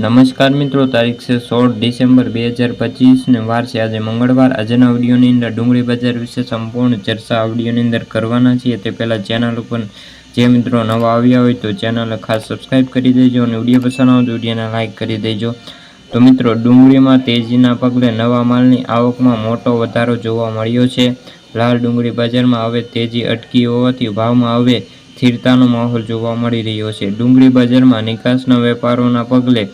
નમસ્કાર મિત્રો, તારીખ છે સોળ ડિસેમ્બર બે હજાર પચીસને વાર છે આજે મંગળવાર. આજના વિડીયોની અંદર ડુંગળી બજાર વિશે સંપૂર્ણ ચર્ચા આ અંદર કરવાના છીએ. તે પહેલાં ચેનલ ઉપર જે મિત્રો નવા આવ્યા હોય તો ચેનલ ખાસ સબસ્ક્રાઈબ કરી દેજો અને વીડિયો પસંદ આવે તો લાઇક કરી દેજો. તો મિત્રો, ડુંગળીમાં તેજીના પગલે નવા માલની આવકમાં મોટો વધારો જોવા મળ્યો છે. લાલ ડુંગળી બજારમાં હવે તેજી અટકી હોવાથી ભાવમાં હવે સ્થિરતાનો માહોલ જોવા મળી રહ્યો છે. ડુંગળી બજારમાં નિકાસના વેપારોના પગલે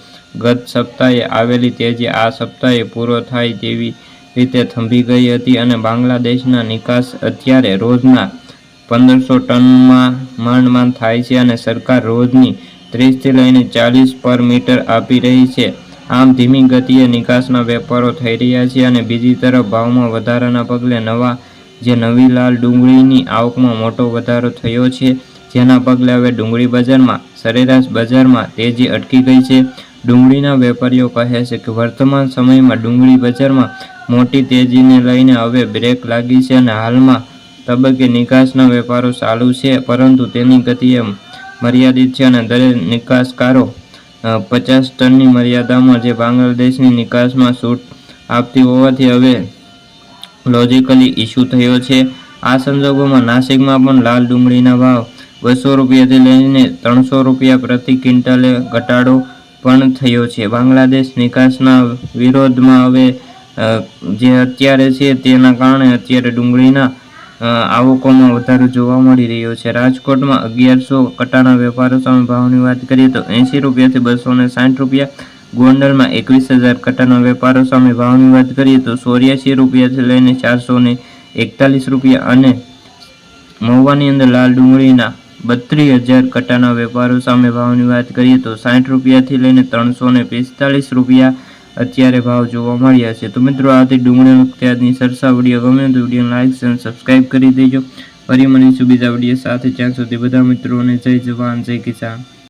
ગત સપ્તાહે આવેલી તેજી આ સપ્તાહે પૂરો થાય તેવી રીતે થંભી ગઈ હતી અને બાંગ્લાદેશના નિકાસ અત્યારે રોજના પંદરસો ટનમાં માંડ માંડ થાય છે અને સરકાર રોજની ત્રીસથી લઈને ચાલીસ પર મીટર આપી રહી છે. આમ ધીમી ગતિએ નિકાસના વેપારો થઈ રહ્યા છે અને બીજી તરફ ભાવમાં વધારાના પગલે નવા, જે નવી લાલ ડુંગળીની આવકમાં મોટો વધારો થયો છે. જેના પગલે હવે ડુંગળી બજારમાં, સરેરાશ બજારમાં તેજી અટકી ગઈ છે. ડુંગળીના વેપારીઓ કહે છે કે વર્તમાન સમયમાં ડુંગળી બજારમાં મોટી તેજીને લઈને હવે બ્રેક લાગી છે અને હાલમાં તબક્કે નિકાસના વેપારો ચાલુ છે, પરંતુ તેની ગતિએ મર્યાદિત છે અને દરેક નિકાસકારો પચાસ ટનની મર્યાદામાં જે બાંગ્લાદેશની નિકાસમાં છૂટ આપતી હોવાથી હવે લોજિકલી ઇસ્યુ થયો છે. આ સંજોગોમાં નાસિકમાં પણ લાલ ડુંગળીના ભાવ બસો રૂપિયાથી લઈને ત્રણસો રૂપિયા પ્રતિ ક્વિન્ટલે ઘટાડો પણ થયો છે. બાંગ્લાદેશ નિકાસના વિરોધમાં હવે જે અત્યારે છે તેના કારણે અત્યારે ડુંગળીના આવકોમાં વધારો જોવા મળી રહ્યો છે. રાજકોટમાં અગિયારસો કટાના વેપારો સામે ભાવની વાત કરીએ તો એંશી રૂપિયાથી બસો ને સાઠ રૂપિયા, ગોંડલમાં એકવીસ હજાર કટાના વેપારો સામે ભાવની વાત કરીએ તો ચોર્યાસી રૂપિયાથી લઈને ચારસો ને એકતાલીસ રૂપિયા અને મહુવાની અંદર લાલ ડુંગળીના બત્રીસ હજાર કટાના વેપારો સામે ભાવની વાત કરીએ તો સાઠ રૂપિયાથી લઈને ત્રણસો ને પિસ્તાલીસ રૂપિયા અત્યારે ભાવ જોવા મળ્યા છે. તો મિત્રો, આથી ડુંગળી ત્યારની સરસા વીડિયો ગમે તો વીડિયો લાઈક અને સબસ્ક્રાઈબ કરી દેજો. ફરી મળીશું બીજા વીડિયો સાથે. જ્યાં સુધી બધા મિત્રોને જય જવાન, જય કિસાન.